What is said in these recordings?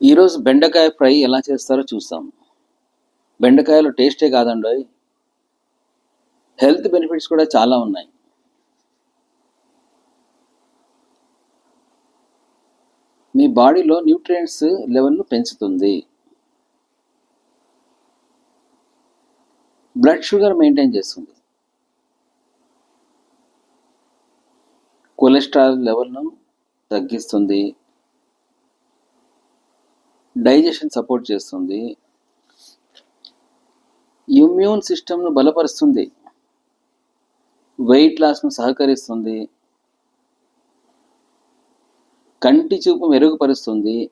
ఈరోజు బెండకాయ ఫ్రై ఎలా చేస్తారో చూస్తాం. బెండకాయలు టేస్టే కాదండి హెల్త్ బెనిఫిట్స్ కూడా చాలా ఉన్నాయి. మీ బాడీలో న్యూట్రియంట్స్ లెవెల్ను పెంచుతుంది. బ్లడ్ షుగర్ మెయింటైన్ చేస్తుంది. కొలెస్ట్రాల్ లెవెల్ను తగ్గిస్తుంది. డైజెషన్ సపోర్ట్ చేస్తుంది. ఇమ్యూన్ సిస్టమ్ను బలపరుస్తుంది. వెయిట్ లాస్ను సహకరిస్తుంది. కంటి చూపు మెరుగుపరుస్తుంది.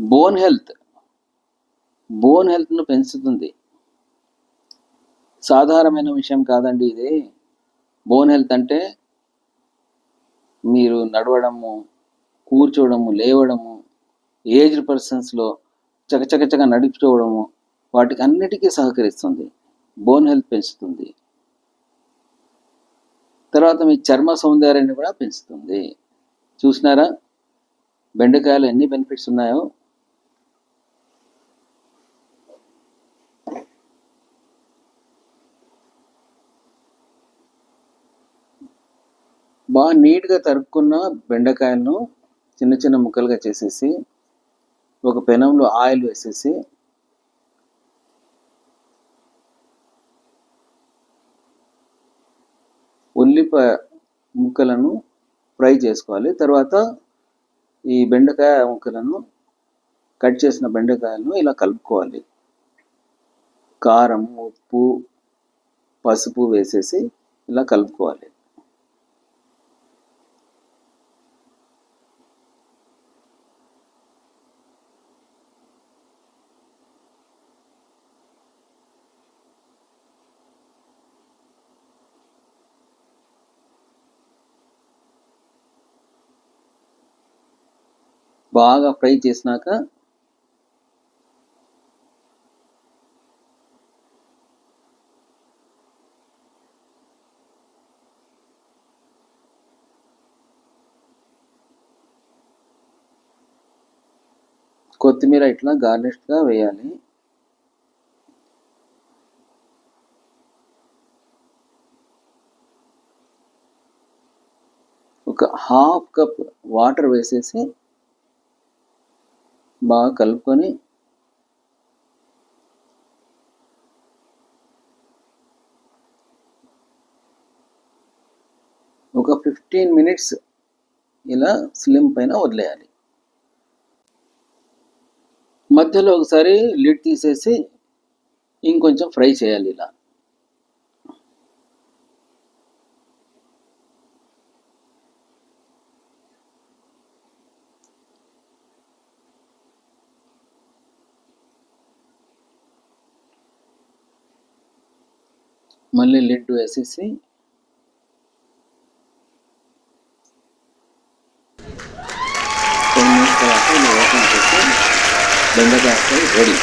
బోన్ హెల్త్ బోన్ హెల్త్ను పెంచుతుంది. సాధారణమైన విషయం కాదండి ఇది. బోన్ హెల్త్ అంటే మీరు నడవడము కూర్చోవడము లేవడము ఏజ్డ్ పర్సన్స్లో చకచకచక నడిపించుకోవడము వాటికి అన్నిటికీ సహకరిస్తుంది. బోన్ హెల్త్ పెంచుతుంది. తర్వాత మీ చర్మ సౌందర్యాన్ని కూడా పెంచుతుంది. చూసినారా? బెండకాయలు ఎన్ని బెనిఫిట్స్ ఉన్నాయో? బాగా నీట్గా తరుక్కున్న బెండకాయలను చిన్న చిన్న ముక్కలుగా చేసేసి ఒక పెనంలో ఆయిల్ వేసేసి ఉల్లిపాయ ముక్కలను ఫ్రై చేసుకోవాలి. తర్వాత ఈ బెండకాయ ముక్కలను కట్ చేసిన బెండకాయలను ఇలా కలుపుకోవాలి. కారం ఉప్పు పసుపు వేసేసి ఇలా కలుపుకోవాలి. బాగా ఫ్రై చేసినాక కొత్తిమీర ఇట్లా గార్నిష్గా వేయాలి. ఒక హాఫ్ కప్ వాటర్ వేసేసి బాగా కలుపుకొని ఒక ఫిఫ్టీన్ మినిట్స్ ఇలా స్లిమ్ పైన వదిలేయాలి. మధ్యలో ఒకసారి లిడ్ తీసేసి ఇంకొంచెం ఫ్రై చేయాలి ఇలా. మళ్ళీ లిడ్ వేసేసి టెన్ మినిట్స్ తర్వాత ఇది ఓపెన్ చేసి బెండకాయ రెడీ.